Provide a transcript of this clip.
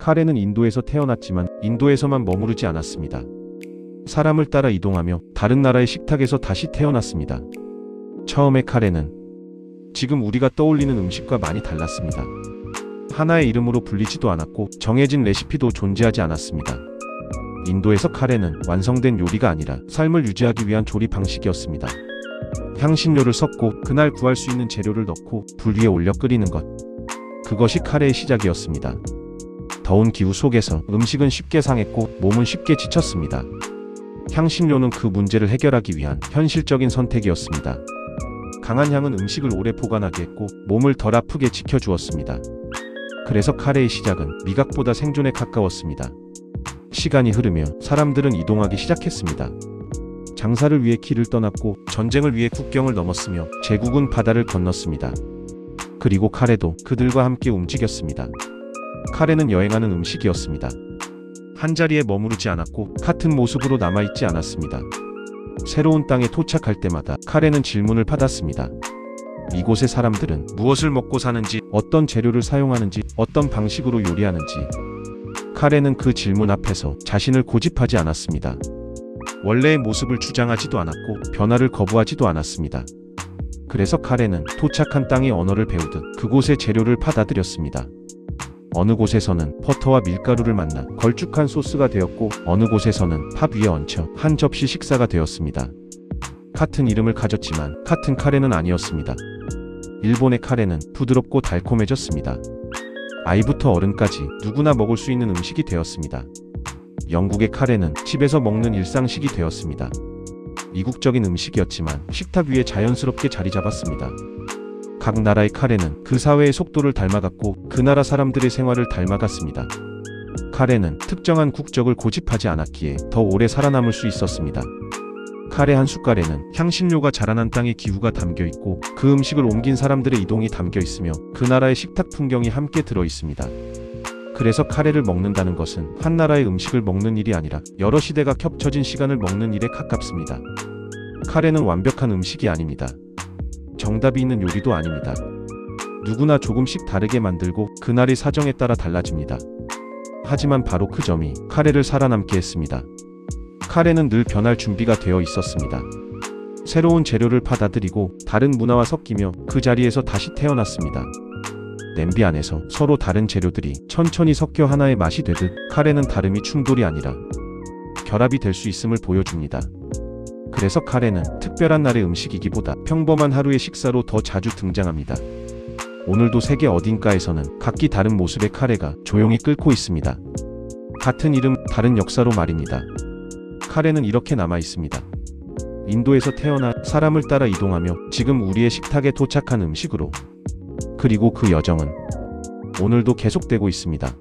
카레는 인도에서 태어났지만 인도에서만 머무르지 않았습니다. 사람을 따라 이동하며 다른 나라의 식탁에서 다시 태어났습니다. 처음에 카레는 지금 우리가 떠올리는 음식과 많이 달랐습니다. 하나의 이름으로 불리지도 않았고 정해진 레시피도 존재하지 않았습니다. 인도에서 카레는 완성된 요리가 아니라 삶을 유지하기 위한 조리 방식이었습니다. 향신료를 섞고 그날 구할 수 있는 재료를 넣고 불 위에 올려 끓이는 것. 그것이 카레의 시작이었습니다. 더운 기후 속에서 음식은 쉽게 상했고 몸은 쉽게 지쳤습니다. 향신료는 그 문제를 해결하기 위한 현실적인 선택이었습니다. 강한 향은 음식을 오래 보관하게 했고 몸을 덜 아프게 지켜주었습니다. 그래서 카레의 시작은 미각보다 생존에 가까웠습니다. 시간이 흐르며 사람들은 이동하기 시작했습니다. 장사를 위해 길을 떠났고 전쟁을 위해 국경을 넘었으며 제국은 바다를 건넜습니다. 그리고 카레도 그들과 함께 움직였습니다. 카레는 여행하는 음식이었습니다. 한 자리에 머무르지 않았고 같은 모습으로 남아있지 않았습니다. 새로운 땅에 도착할 때마다 카레는 질문을 받았습니다. 이곳의 사람들은 무엇을 먹고 사는지, 어떤 재료를 사용하는지, 어떤 방식으로 요리하는지. 카레는 그 질문 앞에서 자신을 고집하지 않았습니다. 원래의 모습을 주장하지도 않았고 변화를 거부하지도 않았습니다. 그래서 카레는 도착한 땅의 언어를 배우듯 그곳의 재료를 받아들였습니다. 어느 곳에서는 버터와 밀가루를 만나 걸쭉한 소스가 되었고 어느 곳에서는 밥 위에 얹혀 한 접시 식사가 되었습니다. 같은 이름을 가졌지만 같은 카레는 아니었습니다. 일본의 카레는 부드럽고 달콤해졌습니다. 아이부터 어른까지 누구나 먹을 수 있는 음식이 되었습니다. 영국의 카레는 집에서 먹는 일상식이 되었습니다. 이국적인 음식이었지만 식탁 위에 자연스럽게 자리 잡았습니다. 각 나라의 카레는 그 사회의 속도를 닮아갔고 그 나라 사람들의 생활을 닮아갔습니다. 카레는 특정한 국적을 고집하지 않았기에 더 오래 살아남을 수 있었습니다. 카레 한 숟갈에는 향신료가 자라난 땅의 기후가 담겨 있고 그 음식을 옮긴 사람들의 이동이 담겨 있으며 그 나라의 식탁 풍경이 함께 들어 있습니다. 그래서 카레를 먹는다는 것은 한 나라의 음식을 먹는 일이 아니라 여러 시대가 겹쳐진 시간을 먹는 일에 가깝습니다. 카레는 완벽한 음식이 아닙니다. 정답이 있는 요리도 아닙니다. 누구나 조금씩 다르게 만들고 그날의 사정에 따라 달라집니다. 하지만 바로 그 점이 카레를 살아남게 했습니다. 카레는 늘 변할 준비가 되어 있었습니다. 새로운 재료를 받아들이고 다른 문화와 섞이며 그 자리에서 다시 태어났습니다. 냄비 안에서 서로 다른 재료들이 천천히 섞여 하나의 맛이 되듯 카레는 다름이 충돌이 아니라 결합이 될 수 있음을 보여줍니다. 그래서 카레는 특별한 날의 음식이기보다 평범한 하루의 식사로 더 자주 등장합니다. 오늘도 세계 어딘가에서는 각기 다른 모습의 카레가 조용히 끓고 있습니다. 같은 이름, 다른 역사로 말입니다. 카레는 이렇게 남아 있습니다. 인도에서 태어나 사람을 따라 이동하며 지금 우리의 식탁에 도착한 음식으로 그리고 그 여정은 오늘도 계속되고 있습니다.